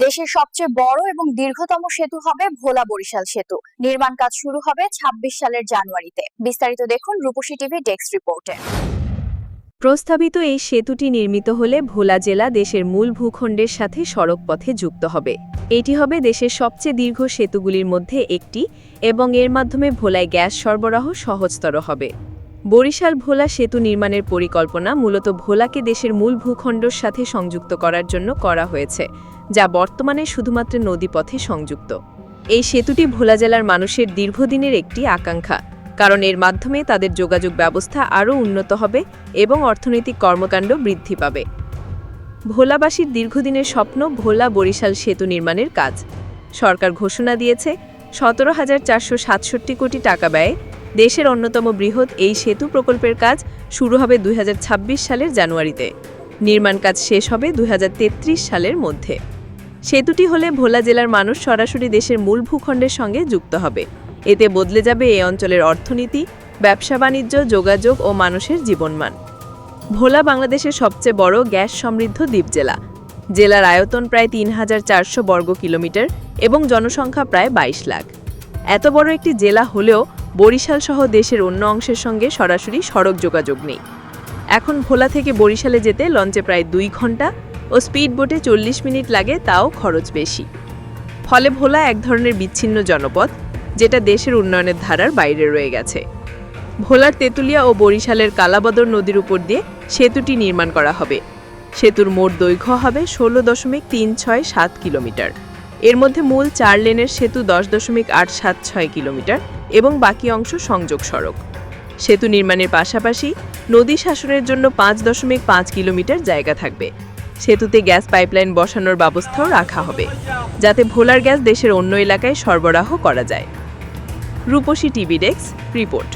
দেশের সবচেয়ে বড় এবং দীর্ঘতম সেতু হবে ভোলা বরিশাল সেতু। নির্মাণ কাজ শুরু হবে ২৬ সালের জানুয়ারিতে। বিস্তারিত দেখুন রূপসী টিভি ডেস্ক রিপোর্টে। প্রস্তাবিত এই সেতুটি নির্মিত হলে ভোলা জেলা দেশের মূল ভূখণ্ডের সাথে সড়ক পথে যুক্ত হবে। এটি হবে দেশের সবচেয়ে দীর্ঘ সেতুগুলির মধ্যে একটি এবং এর মাধ্যমে ভোলায় গ্যাস সরবরাহ সহজতর হবে। বরিশাল ভোলা সেতু নির্মাণের পরিকল্পনা মূলত ভোলাকে দেশের মূল ভূখণ্ডর সাথে সংযুক্ত করার জন্য করা হয়েছে, যা বর্তমানে শুধুমাত্র নদীপথে সংযুক্ত। এই সেতুটি ভোলা জেলার মানুষের দীর্ঘদিনের একটি আকাঙ্ক্ষা, কারণ এর মাধ্যমে তাদের যোগাযোগ ব্যবস্থা আরও উন্নত হবে এবং অর্থনৈতিক কর্মকাণ্ড বৃদ্ধি পাবে। ভোলাবাসীর দীর্ঘদিনের স্বপ্ন ভোলা বরিশাল সেতু নির্মাণের কাজ। সরকার ঘোষণা দিয়েছে, সতেরো হাজার চারশো সাতষট্টি কোটি টাকা ব্যয়ে দেশের অন্যতম বৃহৎ এই সেতু প্রকল্পের কাজ শুরু হবে দুই হাজার ছাব্বিশ সালের জানুয়ারিতে। নির্মাণ কাজ শেষ হবে দু হাজার তেত্রিশ সালের মধ্যে। সেতুটি হলে ভোলা জেলার মানুষ সরাসরি দেশের মূল ভূখণ্ডের সঙ্গে যুক্ত হবে। এতে বদলে যাবে এই অঞ্চলের অর্থনীতি, ব্যবসা বাণিজ্য, যোগাযোগ ও মানুষের জীবনমান। ভোলা বাংলাদেশের সবচেয়ে বড় গ্যাস সমৃদ্ধ দ্বীপ জেলা। জেলার আয়তন প্রায় তিন হাজার চারশো বর্গ কিলোমিটার এবং জনসংখ্যা প্রায় বাইশ লাখ। এত বড় একটি জেলা হলেও বরিশাল সহ দেশের অন্য অংশের সঙ্গে সরাসরি সড়ক যোগাযোগ নেই। এখন ভোলা থেকে বরিশালে যেতে লঞ্চে প্রায় দুই ঘণ্টা ও স্পিড বোটে চল্লিশ মিনিট লাগে, তাও খরচ বেশি। ফলে ভোলা এক ধরনের বিচ্ছিন্ন জনপদ যেটা দেশের উন্নয়নের ধারার বাইরে রয়ে গেছে। ভোলার তেঁতুলিয়া ও বরিশালের কালাবদর নদীর উপর দিয়ে সেতুটি নির্মাণ করা হবে। সেতুর মোট দৈর্ঘ্য হবে ষোলো দশমিক তিন ছয় সাত কিলোমিটার। এর মধ্যে মূল চার লেনের সেতু দশ দশমিক আট সাত ছয় কিলোমিটার এবং বাকি অংশ সংযোগ সড়ক। সেতু নির্মাণের পাশাপাশি নদী শাসনের জন্য পাঁচ দশমিক পাঁচ কিলোমিটার জায়গা থাকবে। সেতুতে গ্যাস পাইপলাইন বসানোর ব্যবস্থাও রাখা হবে, যাতে ভোলার গ্যাস দেশের অন্য এলাকায় সরবরাহ করা যায়। Rupashi TV desk report.